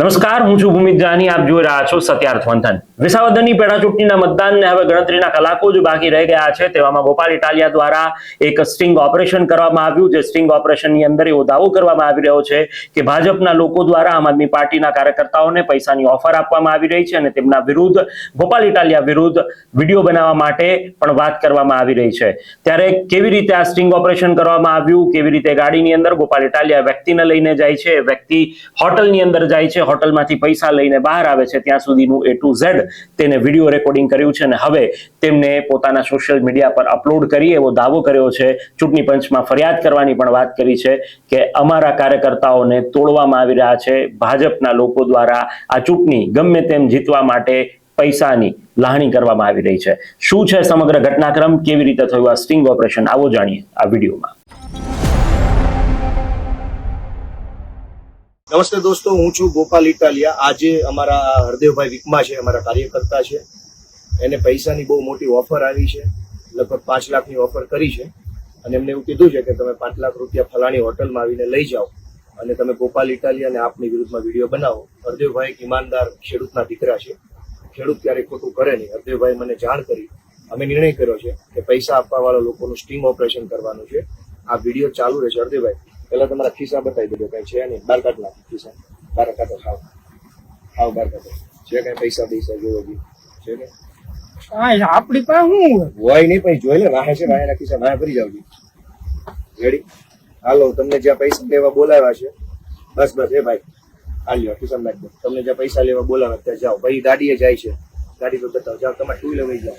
નમસ્કાર, હું છું ભૂમિત જાની, આપ જોઈ રહ્યા છો સત્યાર્થ મંથન વિસાવદરની પેટા ચૂંટણીના મતદાનને હવે ગણતરીના કલાકો જ બાકી રહી ગયા છે. તેવામાં ગોપાલ ઇટાલિયા દ્વારા એક સ્ટિંગ ઓપરેશન કરવામાં આવ્યું, જે સ્ટિંગ ઓપરેશનની અંદર એવો દાવો કરવામાં આવી રહ્યો છે કે ભાજપના લોકો દ્વારા આમ આદમી પાર્ટીના કાર્યકર્તાઓને પૈસાની ઓફર આપવામાં આવી રહી છે અને તેમના વિરુદ્ધ ગોપાલ ઇટાલિયા વિરુદ્ધ વીડિયો બનાવવા માટે પણ વાત કરવામાં આવી રહી છે. ત્યારે કેવી રીતે આ સ્ટિંગ ઓપરેશન કરવામાં આવ્યું, કેવી રીતે ગાડીની અંદર ગોપાલ ઇટાલિયા વ્યક્તિને લઈને જાય છે, વ્યક્તિ હોટલની અંદર જાય છે હોટલમાંથી પૈસા લઈને બહાર આવે છે, ત્યાં સુધીનું એ ટુ ઝેડ તેને વીડિયો રેકોર્ડિંગ કર્યું છે અને હવે તેમને પોતાના સોશિયલ મીડિયા પર અપલોડ કરી એવો દાવો કર્યો છે. ચૂંટણી પંચમાં ફરિયાદ કરવાની પણ વાત કરી છે કે અમારા કાર્યકર્તાઓને તોડવામાં આવી રહ્યા છે. ભાજપના લોકો દ્વારા આ ચૂંટણી ગમે તેમ જીતવા માટે પૈસાની લાહણી કરવામાં આવી રહી છે. શું છે સમગ્ર ઘટનાક્રમ? કેવી રીતે થયું આ સ્ટિંગ ઓપરેશન આવો જાણીએ આ વિડીયોમાં. નમસ્તે દોસ્તો, હું છું ગોપાલ ઇટાલિયા. આજે અમારા હરદેવભાઈ વિકમા છે, અમારા કાર્યકર્તા છે. એને પૈસાની બહુ મોટી ઓફર આવી છે. લગભગ પાંચ લાખની ઓફર કરી છે. અને એમને એવું કીધું છે કે તમે પાંચ લાખ રૂપિયા ફલાણી હોટલમાં આવીને લઈ જાઓ અને તમે ગોપાલ ઇટાલિયા અને આપની વિરુદ્ધમાં વીડિયો બનાવો. હરદેવભાઈ એક ઈમાનદાર ખેડૂતના દીકરા છે. ખેડૂત ક્યારેય ખોટું કરે નહીં. હરદેવભાઈ મને જાણ કરી. અમે નિર્ણય કર્યો છે કે પૈસા આપવાવાળા લોકોનું સ્ટિંગ ઓપરેશન કરવાનું છે. આ વીડિયો ચાલુ રહેશે. હરદેવભાઈ પહેલા તમારા ખિસ્સા બતાવી દેજો કઈ છે નહીં. બાર કાઢ નાખો ખિસ્સા. બાર કાઢો ખાવ ખાવ બાર કાઢો. છે કઈ પૈસા પૈસા જોવો બી. છે કે આપડી પાસે શું હોય? નહીં પછી જોઈ લે વાહે છે વાહે ખિસ્સા વાહે ભરી જાવ રેડી હાલો તમને જ્યાં પૈસા લેવા બોલાવ્યા છે બસ બસ એ ભાઈ. હાલ્યો ખિસ્સા નાખ દો. તમને જ્યાં પૈસા લેવા બોલાવ્યા ત્યાં જાઓ. ભાઈ ગાડીએ જાય છે. ગાડી પર બતાવો. જાઓ તમારે ટુ વ્હીલર વહી જાઓ.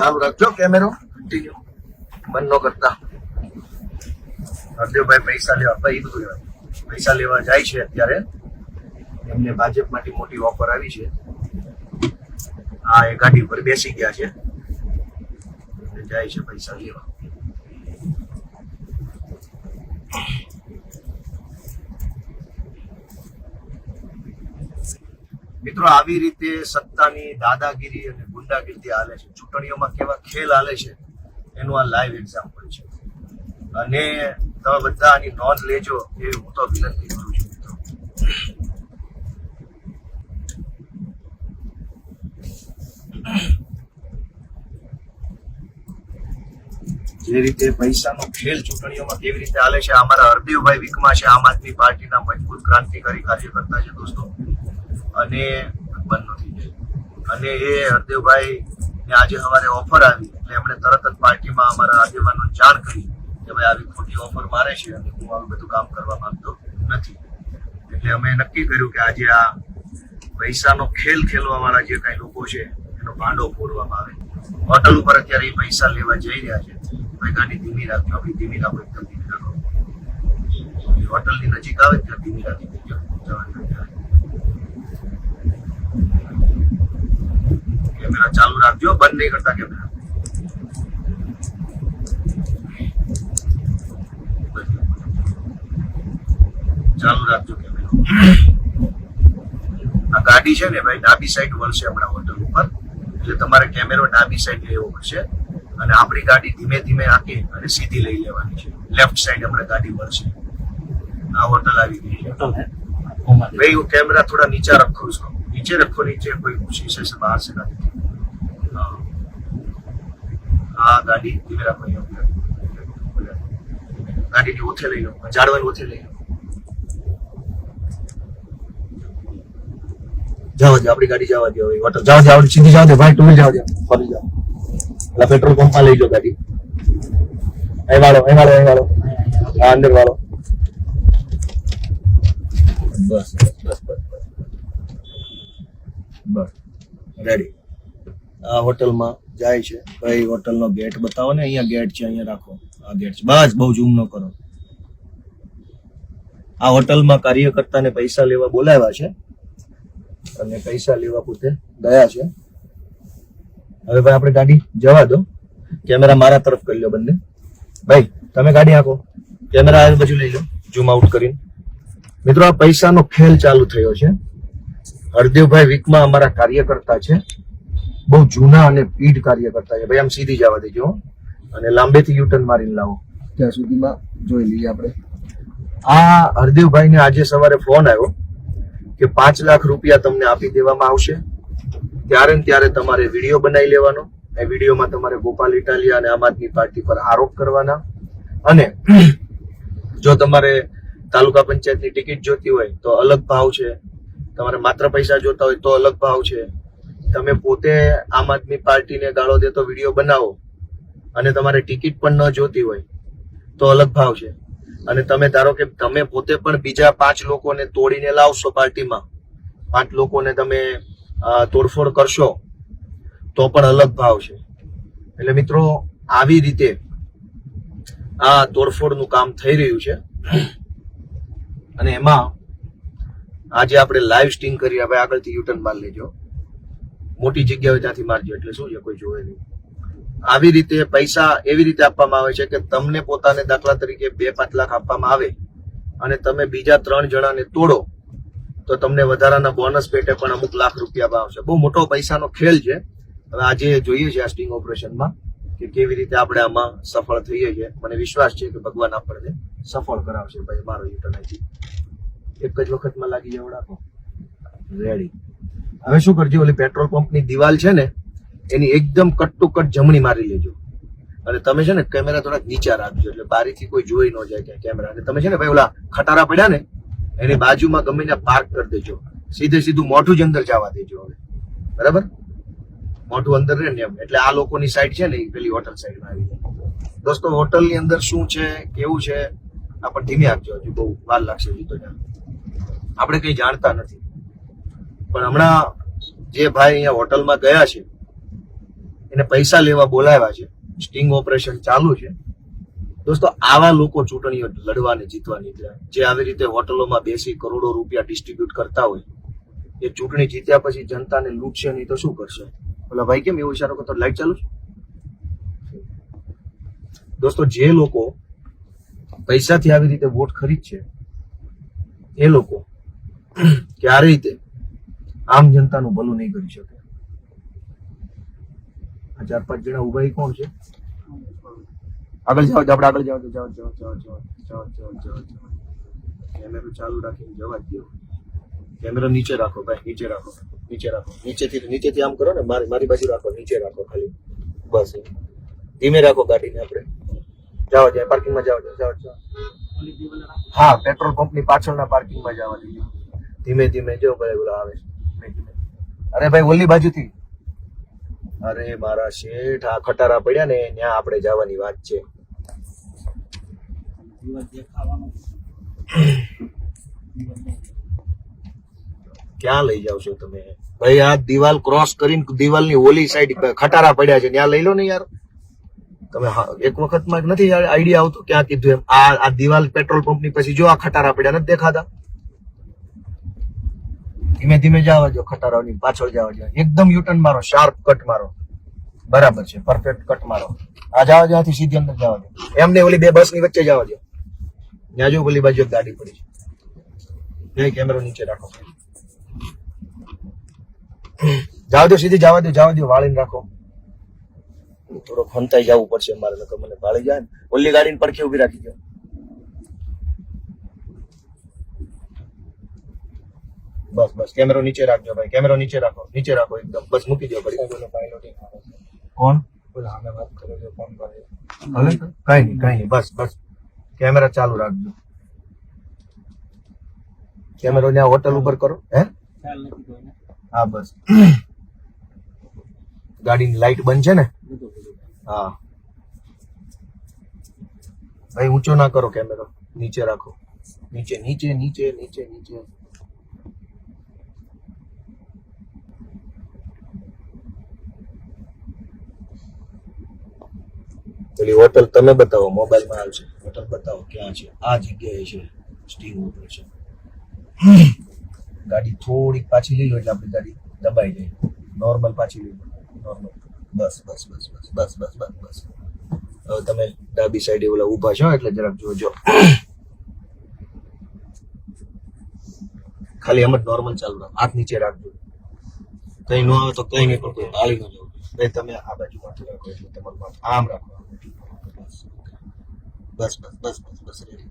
ચાલુ રાખજો કેમેરો. કન્ટિન્યુ બંધ ન કરતા. હરદેવભાઈ પૈસા લેવા, ભાઈ બધું પૈસા લેવા જાય છે અત્યારે. એમને ભાજપમાંથી મોટી ઓફર આવી છે. આ એ ગાડી પર બેસી ગયા છે. જાય છે પૈસા લેવા. મિત્રો, આવી રીતે સત્તાની દાદાગીરી અને ગુંડાગીરી હાલે છે. ચૂંટણીઓમાં કેવા ખેલ હાલે છે, એનું આ લાઈવ એક્ઝામ્પલ છે. અને તમે બધા આની નોંધ લેજો એ હું તો વિનંતી કરું છું મિત્રો. જે રીતે પૈસાનો ખેલ ચૂંટણીઓમાં કેવી રીતે હાલે છે, અમારા હરદેવભાઈ વિકમા છે, આમ આદમી પાર્ટીના મજબૂત ક્રાંતિકારી કાર્યકર્તા છે દોસ્તો. અને અને એ હરદેવભાઈ ને આજે અમારે ઓફર આવી. એટલે એમણે તરત જ પાર્ટીમાં અમારા આગેવાનો જાણ કરી કે ભાઈ આવી ખોટી ઓફર મારે છે અને હું આવું બધું કામ કરવા માંગતો નથી. એટલે અમે નક્કી કર્યું કે આજે આ પૈસાનો ખેલ ખેલવા વાળા જે કઈ લોકો છે, એનો ભાંડો ફોડવામાં આવે. હોટલ ઉપર અત્યારે એ પૈસા લેવા જઈ રહ્યા છે. ભાઈ, ગાડી ધીમી રાખજો. આપણી ધીમી રાખો, એકદમ ધીમી રાખો. હોટલની નજીક આવે ત્યાં ધીમી રાખી દેજો જવાની અત્યારે કેમેરા ચાલુ રાખજો બંધ નહીં કરતા કેમેરા. ચાલુ રાખજો કેમેરો. આ ગાડી છે ને ભાઈ ડાબી સાઈડ વળશે હમણાં હોટલ ઉપર. એટલે તમારે કેમેરો ડાબી સાઈડ લેવો પડશે. અને આપણી ગાડી ધીમે ધીમે આંકી અને સીધી લઈ લેવાની છે. લેફ્ટ સાઈડ હમણાં ગાડી વળશે આ હોટલ આવી ગઈ છે. ભાઈ હું કેમેરા થોડા નીચે રખું છું. નીચે રખો નીચે કોઈ શીશે બહાર છે નથી. આ ગાડી ધીમે રાખવાની ગાડીની ઓથે લઈ લો ઝાડવાની ઓથે લઈ લો. જવા દે આપણી ગાડી જવા દે હવે. વોટર જવા દે આપણી સીધી જવા દે, ભાઈ ટુલ જવા દે. ફરી જાઓ એટલે પેટ્રોલ પંપમાં લઈ જાઓ ગાડી. અહીં વાળો અહીં વાળો અહીં વાળો. હા અંદર વાળો. બસ બસ બસ બસ. રેડી આ હોટલમાં જાય છે. ભાઈ હોટલનો ગેટ બતાવો ને, અહીંયા ગેટ છે, અહીંયા રાખો. આ ગેટ છે. બસ, બહુ ઝૂમ ન કરો. આ હોટલમાં કાર્યકર્તાને પૈસા લેવા બોલાવ્યા છે. અને પૈસા લેવા પોતે ગયા છે. હવે ભાઈ આપણે ગાડી જવા દો. કેમેરા મારા તરફ કરી લો બંને. ભાઈ, તમે ગાડી આંકો. કેમેરા આ બાજુ લઈ લો. ઝૂમ આઉટ કરીને. મિત્રો, આ પૈસાનો ખેલ ચાલુ થયો છે. હરદેવભાઈ વીકમાં અમારા કાર્યકર્તા છે. બહુ જૂના અને પીઢ કાર્યકર્તા છે. ભાઈ આમ સીધી જવા દેજો. અને લાંબેથી યુટર્ન મારીને લાવો. ત્યાં સુધીમાં જોઈ લઈએ આપણે. આ હરદેવભાઈને આજે સવારે ફોન આવ્યો કે પાંચ લાખ રૂપિયા તમને આપી દેવામાં આવશે. ત્યારે ને ત્યારે તમારે વીડિયો બનાવી લેવાનો. એ વિડીયોમાં તમારે ગોપાલ ઇટાલિયા અને આમ આદમી પાર્ટી પર આરોપ કરવાના. અને જો તમારે તાલુકા પંચાયતની ટિકિટ જોતી હોય તો અલગ ભાવ છે. તમારે માત્ર પૈસા જોતા હોય તો અલગ ભાવ છે. તમે પોતે આમ આદમી પાર્ટીને ગાળો દેતો વીડિયો બનાવો અને તમારે ટિકિટ પણ ન જોતી હોય તો અલગ ભાવ છે. અને તમે ધારો કે તમે પોતે પણ બીજા પાંચ લોકોને તોડીને લાવશો પાર્ટીમાં, પાંચ લોકોને તમે તોડફોડ કરશો, તો પણ અલગ ભાવ છે. એટલે મિત્રો, આવી રીતે આ તોડફોડનું કામ થઈ રહ્યું છે. અને એમાં આજે આપણે લાઈવ સ્ટિંગ કરી હવે આગળથી યુટર્ન માર લેજો. મોટી જગ્યાઓ ત્યાંથી મારજો એટલે શું છે કોઈ જોવે નહીં. આવી રીતે પૈસા એવી રીતે આપવામાં આવે છે કે તમને પોતાને દાખલા તરીકે બે પાંચ લાખ આપવામાં આવે અને તમે બીજા ત્રણ જણાને તોડો, તો તમને વધારાના બોનસ પેટે પણ અમુક લાખ રૂપિયા આવશે બહુ મોટો પૈસાનો ખેલ છે. હવે આજે જોઈએ છે આ સ્ટિંગ ઓપરેશનમાં કે કેવી રીતે આપણે આમાં સફળ થઈએ છીએ. મને વિશ્વાસ છે કે ભગવાન આપણને સફળ કરાવશે ભાઈ, મારો યુટર્ન અહીંથી એક જ વખતમાં લાગી જવડાવો રેડી હવે શું કરજો, ઓલી પેટ્રોલ પંપની દિવાલ છે ને, એની એકદમ કટ ટુ કટ જમણી મારી લેજો. અને તમે છે ને કેમેરા થોડાક નીચા રાખજો, એટલે બારીથી કોઈ જોઈ ન જાય ક્યાં કેમેરા અને તમે છે ને ભાઈ ઓલા ખટારા પડ્યા ને, એની બાજુમાં ગમે ત્યાં પાર્ક કરી દેજો. સીધે સીધું મોઢું જ અંદર જવા દેજો હવે. બરાબર? મોઢું અંદર રહે ને એમ. એટલે આ લોકોની સાઈડ છે ને, એ પેલી હોટલ સાઈડમાં આવી જાય. દોસ્તો હોટલની અંદર શું છે, કેવું છે આપણે ધીમે આપજો હજુ બહુ વાર લાગશે હજુ તો આપણે કઈ જાણતા નથી. પણ હમણાં જે ભાઈ અહીંયા હોટલમાં ગયા છે, એને પૈસા લેવા બોલાવ્યા છે. સ્ટિંગ ઓપરેશન ચાલુ છે. દોસ્તો, આવા લોકો ચૂંટણીઓ લડવા ને જીતવા નીકળ્યા જે આવી રીતે હોટલોમાં બેસી કરોડો રૂપિયા ડિસ્ટ્રીબ્યુટ કરતા હોય, એ ચૂંટણી જીત્યા પછી જનતાને લૂંટશે નહીં તો શું કરશે? ઓલા ભાઈ કેમ એવો ઈશારો કરતો લાઈટ ચાલુ દોસ્તો, જે લોકો પૈસાથી આવી રીતે વોટ ખરીદશે, એ લોકો ક્યારેય તે આમ જનતાનું ભલું નહીં કરી શકે આ ચાર પાંચ જણા ઊભા એ કોણ છે આગળ જાઓ આપણે આગળ જાઓ જાઓ જાઓ જાઓ જાઓ જાઓ જાઓ જાઓ કેમેરો ચાલુ રાખીને જવા દો કેમેરો નીચે રાખો ભાઈ નીચે રાખો નીચે રાખો નીચેથી નીચેથી આમ કરો ને મારી મારી બાજુ રાખો નીચે રાખો ખાલી બસ ધીમે રાખો ગાડીને આપણે જાઓ જાય પાર્કિંગમાં જાઓ જાઓ જાઓ હા પેટ્રોલ પંપની પાછળના પાર્કિંગમાં જવા દીધું ધીમે ધીમે જો ભાઈ ઓલા આવે છે. અરે ભાઈ, ઓલી બાજુથી. અરે મારા શેઠ, આ ખટારા પડ્યા ને, ત્યાં આપણે જવાની વાત છે. ક્યાં લઈ જાવ છો તમે? ભાઈ, આ દિવાલ ક્રોસ કરીને દિવાલની ઓલી સાઈડ ખટારા પડ્યા છે, ત્યાં લઈ લો ને યાર. તમે એક વખતમાં નથી આઈડિયા આવતો ક્યાં કીધું એમ? આ આ દિવાલ પેટ્રોલ પંપની પછી જો આ ખટારા પડ્યા, નથી દેખાતા? ધીમે ધીમે જવા દો ખટારાની પાછળ જવા દો એકદમ યુટર્ન મારો શાર્પ કટ મારો. બરાબર છે પરફેક્ટ કટ મારો. આ જવા જવાથી સીધી અંદર જવા દો. એમને ઓલી બે બસની વચ્ચે જવા દો. ત્યાં જો ઓલી બાજુ ગાડી પડી છે. બે કેમેરો નીચે રાખો. જવા દો, સીધી જવા દો જવા દો, વાળીને રાખો. થોડો ફંતાઈ જવું પડશે મારે મને વાળી જાય ઓલી ગાડીને પડખે ઊભી રાખી દો. બસ બસ. કેમેરો નીચે રાખજો ભાઈ. કેમેરો નીચે રાખો. નીચે રાખો એકદમ. બસ મૂકી દો ભાઈ કોણ? હવે કઈ નહીં કઈ નહીં. બસ બસ. કેમેરા ચાલુ રાખજો. કેમેરો ત્યાં હોટલ ઉપર કરો. હે? હા બસ. ગાડીની લાઈટ બંધ છે ને? હા. ભાઈ ઊંચો ના કરો કેમેરો. નીચે રાખો. નીચે નીચે નીચે નીચે નીચે. પેલી હોટલ તમે બતાવો, મોબાઈલમાં આવશે. હોટલ બતાવો, ક્યાં છે? આ જગ્યાએ છે, સ્ટીમ ઓપરેશન ગાડી થોડીક પાછી લઈ લો એટલે આપણી ગાડી દબાઈ જાય. નોર્મલ પાછી લઈ લો. નોર્મલ બસ બસ બસ બસ બસ બસ બસ બસ. હવે તમે ડાબી સાઈડે ઓલા ઊભા છો એટલે જરાક જોજો ખાલી એમ જ નોર્મલ ચાલુ હાથ નીચે રાખજો. કઈ ન આવે તો કઈ નહીં, પણ કોઈ હાલી ન જવું તમે આ બાજુ માથું રાખો એટલે તમારું માથું આમ રાખો બસ. બસ બસ બસ બસ રેડી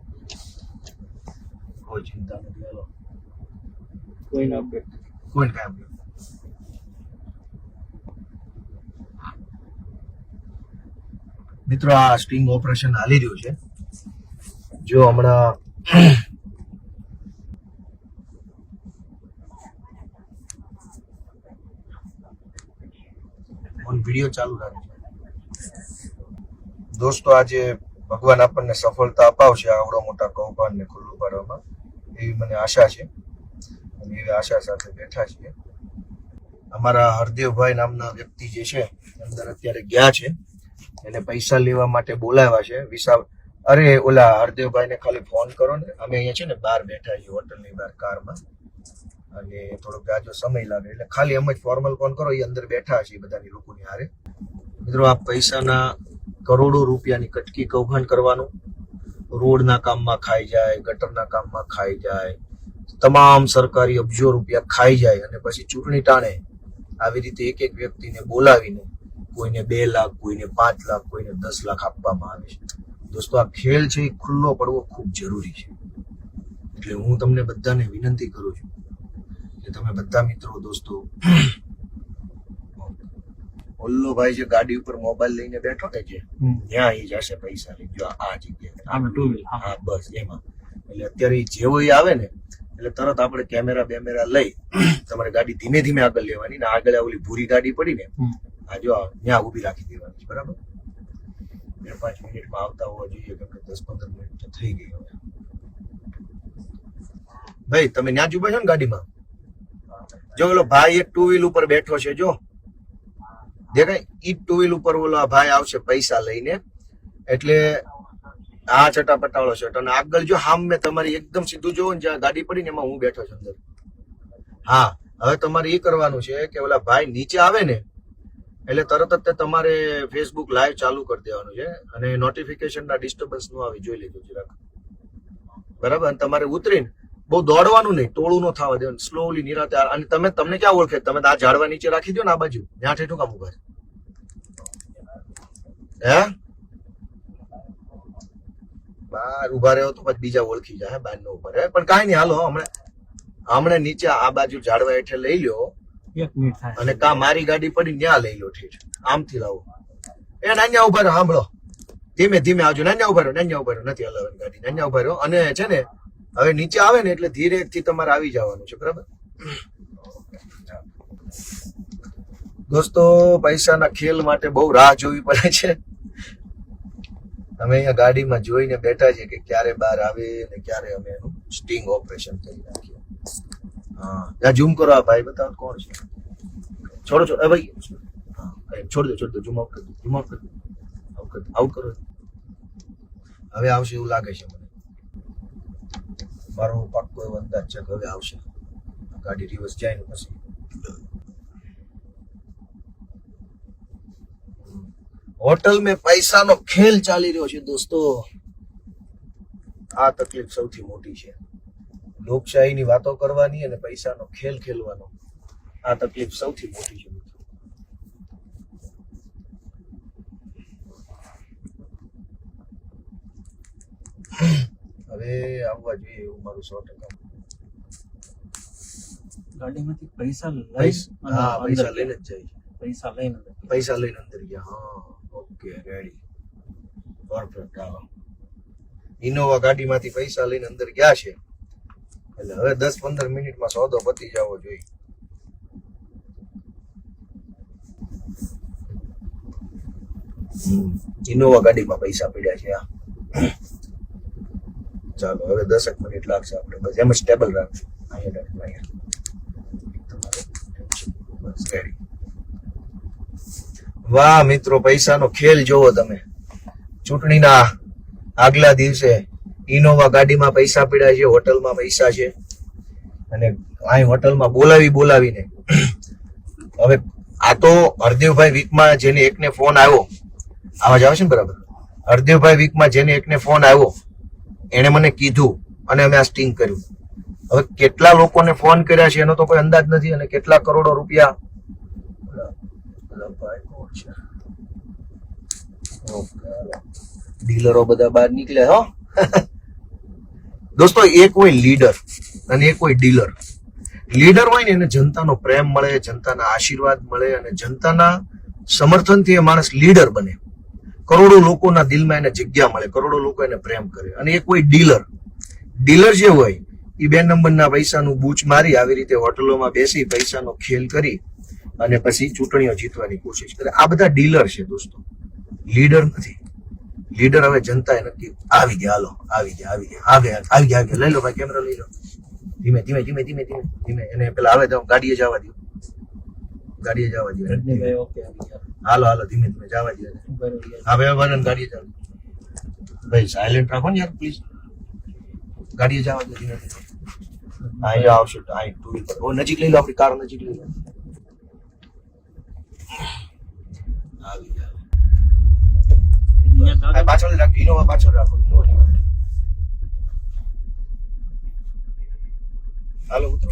કોઈ ચિંતા નથી હાલો. કોઈ ના કોઈ મિત્રો આ સ્ટિંગ ઓપરેશન હાલી રહ્યું છે. જો હમણાં વીડિયો ચાલુ રાખજો દોસ્તો, આજે ભગવાન આપણને સફળતા અપાવશે આવડો મોટા કૌભાંડને ખુલ્લું પાડવામાં. એવી મને આશા છે અને એવી આશા સાથે બેઠા છીએ. અમારા હરદેવભાઈ નામના વ્યક્તિ જે છે અંદર અત્યારે ગયા છે. એને પૈસા લેવા માટે બોલાવ્યા છે. વિસા અરે, ઓલા હરદેવભાઈને ખાલી ફોન કરો ને. અમે અહીંયા છે ને બહાર બેઠા છીએ હોટલની બહાર, કારમાં. અને થોડોક જાજો સમય લાગે. એટલે ખાલી એમ જ ફોર્મલ ફોન કરો એ અંદર બેઠા છે બધાની લોકોની હારે. મિત્રો, આ પૈસાના કરોડો રૂપિયાની કટકી કૌભાંડ કરવાનું. રોડના કામમાં ખાઈ જાય, ગટરના કામમાં ખાઈ જાય. તમામ સરકારી અબજો રૂપિયા ખાઈ જાય અને પછી ચૂંટણી ટાણે આવી રીતે એક એક વ્યક્તિને બોલાવીને કોઈને બે લાખ, કોઈને પાંચ લાખ, કોઈને દસ લાખ આપવામાં આવે છે. દોસ્તો, આ ખેલ છે એ ખુલ્લો પડવો ખૂબ જરૂરી છે. એટલે હું તમને બધાને વિનંતી કરું છું કે તમે બધા મિત્રો, દોસ્તો ઓલ્લો ભાઈ જે ગાડી ઉપર મોબાઈલ લઈને બેઠો ને જે ત્યાં એ જશે પૈસા લઈ જો આ જગ્યાએ. હા બસ એમાં. એટલે અત્યારે જેવો એ આવે ને એટલે તરત આપણે કેમેરા બેમેરા લઈ તમારે ગાડી ધીમે ધીમે આગળ લેવાની ને આગળ ઓલી ભૂરી ગાડી પડી ને આ જો ત્યાં ઊભી રાખી દેવાની બરાબર? બે પાંચ મિનિટમાં આવતા હોવા જોઈએ કેમ કે દસ પંદર મિનિટ તો થઈ ગઈ હવે. ભાઈ તમે ત્યાં જ ઊભા છો ને ગાડીમાં? જો ઓલો ભાઈ એક ટુ વ્હીલ ઉપર બેઠો છે જો. દેખાય ઈ ટુ વ્હીલ ઉપર ઓલો ભાઈ આવશે પૈસા લઈને. એટલે આ ચટાપટા વાળો શર્ટ અને આગળ જો હામ મેં તમારી એકદમ સીધું જોવો ને જ્યાં ગાડી પડી ને એમાં હું બેઠો છું અંદર. હા, હવે તમારે એ કરવાનું છે કે ઓલા ભાઈ નીચે આવે ને, એટલે તરત જ તે તમારે ફેસબુક લાઈવ ચાલુ કરી દેવાનું છે. અને નોટિફિકેશન ના ડિસ્ટર્બન્સનું આવી જોઈ લીધું જરાક. બરાબર? તમારે ઉતરીને બહુ દોડવાનું નહીં ટોળું ન થવા દેવાનું સ્લોલી નિરાતે. અને તમે તમને ક્યાં ઓળખે? તમે આ ઝાડવા નીચે રાખી દો ને આ બાજુ. જ્યાં ઠેઠું કામ ઊભા? હે? બાર ઊભા રહ્યો તો પછી બીજા ઓળખી જાય બાર નો ઊભા રહે. પણ કાંઈ નહીં હાલો હમણાં હમણે નીચે આ બાજુ ઝાડવા હેઠે લઈ લ્યો. અને કા મારી ગાડી પડી ત્યાં લઈ લો ઠીક આમથી લાવો. એ નાન્યા ઊભા રહો સાંભળો ધીમે ધીમે આવજો. નાન્યા ઊભા રહો નાન્યા ઊભા રહો. નથી હલાવવાની ગાડી. નાન્યા ઊભા રહો. અને છે ને હવે નીચે આવે ને એટલે ધીરે થી તમારે આવી જવાનું છે, બરાબર? દોસ્તો, પૈસાના ખેલ માટે બહુ રાહ જોવી પડે છે. અમે અહીંયા ગાડીમાં જોઈને બેઠા છીએ કે ક્યારે બહાર આવે અને ક્યારે અમે એનું સ્ટિંગ ઓપરેશન કરી નાખીએ. હા ઝૂમ કરો આ ભાઈ, બતાવો કોણ છે? છોડો છોડો ભાઈ. છોડ દો છોડ દો ઝૂમ આઉટ કરી દો ઝૂમ આઉટ કરો. હવે આવશે એવું લાગે છે મને. મારો પાક્કો એવો અંદાજ છે કે હવે આવશે. ગાડી રિવર્સ જાય ને પછી. હોટલ મેં પૈસાનો ખેલ ચાલી રહ્યો છે દોસ્તો. આ તકલીફ સૌથી મોટી છે. લોકશાહીની વાતો કરવાની અને પૈસાનો ખેલ ખેલવાનો. આ તકલીફ સૌથી મોટી છે મિત્રો હવે આવવા જોઈએ એવું મારું સો ટકા ગાડીમાંથી પૈસા લઈ હા પૈસા લઈને જ જાય પૈસા લઈને પૈસા લઈને અંદર ગયા હા okay ready perfect hello Innova ગાડીમાંથી પૈસા લઈને અંદર ગયા છે. એટલે હવે દસ પંદર મિનિટમાં સોદો પતી જવો જોઈએ. ઇનોવા ગાડીમાં પૈસા પડ્યા છે આ ચાલો, હવે દસેક મિનિટ લાગશે આપણે. બસ, એમ જ ટેબલ રાખશું. અહીંયા અહીંયા. વાહ, મિત્રો, પૈસાનો ખેલ જોવો તમે. ચૂંટણીના આગલા દિવસે ઇનોવા ગાડીમાં પૈસા પડ્યા છે, હોટલમાં પૈસા છે. અને અહીં હોટલમાં બોલાવી બોલાવીને. હવે આ તો હરદેવભાઈ વીકમાં જેને એકને ફોન આવ્યો. આવાજ આવે છે ને બરાબર? હરદેવભાઈ વીકમાં જેને એકને ફોન આવ્યો. એણે મને કીધું અને અમે આ સ્ટિંગ કર્યું. હવે કેટલા લોકોને ફોન કર્યા છે એનો તો કોઈ અંદાજ નથી અને કેટલા કરોડો રૂપિયા ડીલરો બધા બહાર નીકળે, હો. દોસ્તો એક હોય લીડર અને એક હોય ડીલર લીડર હોય ને એને જનતાનો પ્રેમ મળે, જનતાના આશીર્વાદ મળે અને જનતાના સમર્થનથી એ માણસ લીડર બને. કરોડો લોકોના દિલમાં એને જગ્યા મળે, કરોડો લોકો એને પ્રેમ કરે. અને એક કોઈ ડીલર ડીલર જે હોય, એ બે નંબરના પૈસાનું બૂચ મારી આવી રીતે હોટલોમાં બેસી પૈસાનો ખેલ કરી અને પછી ચૂંટણીઓ જીતવાની કોશિશ કરે. આ બધા ડીલર છે દોસ્તો. લીડર નથી. લીડર હવે જનતાએ નક્કી, આવી ગયા, હાલો, આવી ગયા આવી ગયા આવે આવી ગયા આવી ગયા. લઈ લો ભાઈ, કેમેરા લઈ લો. ધીમે ધીમે ધીમે ધીમે ધીમે ધીમે. એને પેલા આવે તો ગાડીએ જવા દો ગાડીએ જવા દો હાલો હાલો ધીમે ધીમે જવા દે બરોબર. હવે વરન ગાડીએ જવા. ભાઈ સાયલેન્ટ રાખો ને યાર પ્લીઝ ગાડીએ જવા દે ધીમે ધીમે. અહીંયા આવશે અહીં ટુ ઓ નજીક લઈ લો આપણી કાર નજીક લઈ લો. આવી જાવ પાછળ રાખો ઇનોવા પાછળ રાખો ઇનોવા હાલો ઉતરો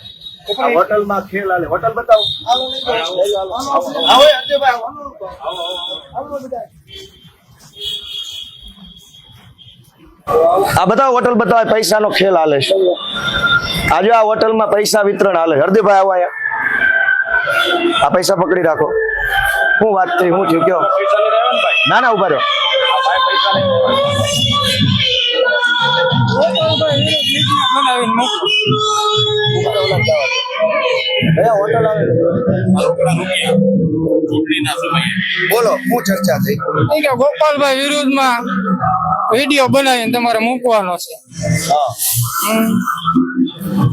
આ હોટલમાં ખેલ હાલે. હોટલ બતાવો. આ બધા હોટલ બતાવે પૈસાનો ખેલ હાલે છે. આજે આ હોટલમાં પૈસા વિતરણ હાલે. હરદીભાઈ આવો આ પૈસા પકડી રાખો. શું વાત થઈ હું થયું કયો? ના ના ઊભા રહ્યો હોટલ બોલો શું ચર્ચા થઈ? કે ગોપાલભાઈ વિરુદ્ધમાં વીડિયો બનાવીને તમારે મૂકવાનો છે.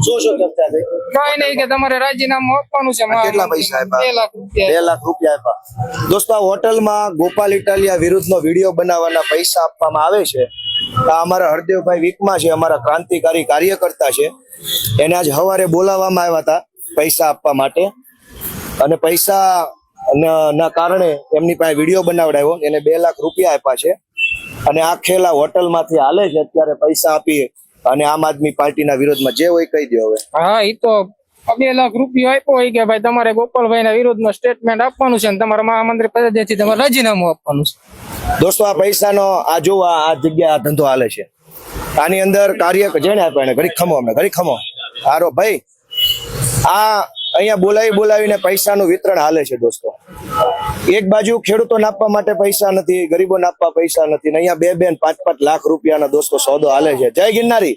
શું શું ચર્ચા થઈ? કાંઈ નહીં કે તમારે રાજીનામું આપવાનું છે કેટલા પૈસા આપ્યા? બે લાખ રૂપિયા. બે લાખ રૂપિયા આપ્યા. દોસ્તો આ હોટલમાં ગોપાલ ઇટાલિયા વિરુદ્ધનો વીડિયો બનાવવાના પૈસા આપવામાં આવે છે. આ અમારા હરદેવભાઈ વીકમાં છે, અમારા ક્રાંતિકારી કાર્યકર્તા છે. એને આજ સવારે બોલાવવામાં આવ્યા હતા પૈસા આપવા માટે. અને પૈસા ના કારણે એમની પાસે વીડિયો બનાવડાવ્યો એને બે લાખ રૂપિયા આપ્યા છે. અને આ ખેલા હોટલમાંથી હાલે છે, અત્યારે પૈસા આપી અને આમ આદમી પાર્ટીના વિરોધમાં જે હોય કહી દો હવે. હા એ તો બે લાખ રૂપિયા આપ્યો હોય કે ભાઈ તમારે ગોપાલભાઈ ના વિરુદ્ધમાં સ્ટેટમેન્ટ આપવાનું છે ને તમારા મહામંત્રી પદેથી તમારે રાજીનામું આપવાનું છે. દોસ્તો, આ પૈસાનો આ જોવા આ જગ્યા આ ધંધો હાલે છે. આની અંદર કાર્ય જેને આપ્યા એને? ઘડી ખમો અમને ઘડી ખમો. હારો, ભાઈ, આ અહીંયા બોલાવી બોલાવીને પૈસાનું વિતરણ હાલે છે, દોસ્તો. એક બાજુ ખેડૂતોને આપવા માટે પૈસા નથી, ગરીબોને આપવા પૈસા નથી, ને અહીંયા બે બે પાંચ પાંચ લાખ રૂપિયાના દોસ્તો સોદો હાલે છે. જય ગિરનારી.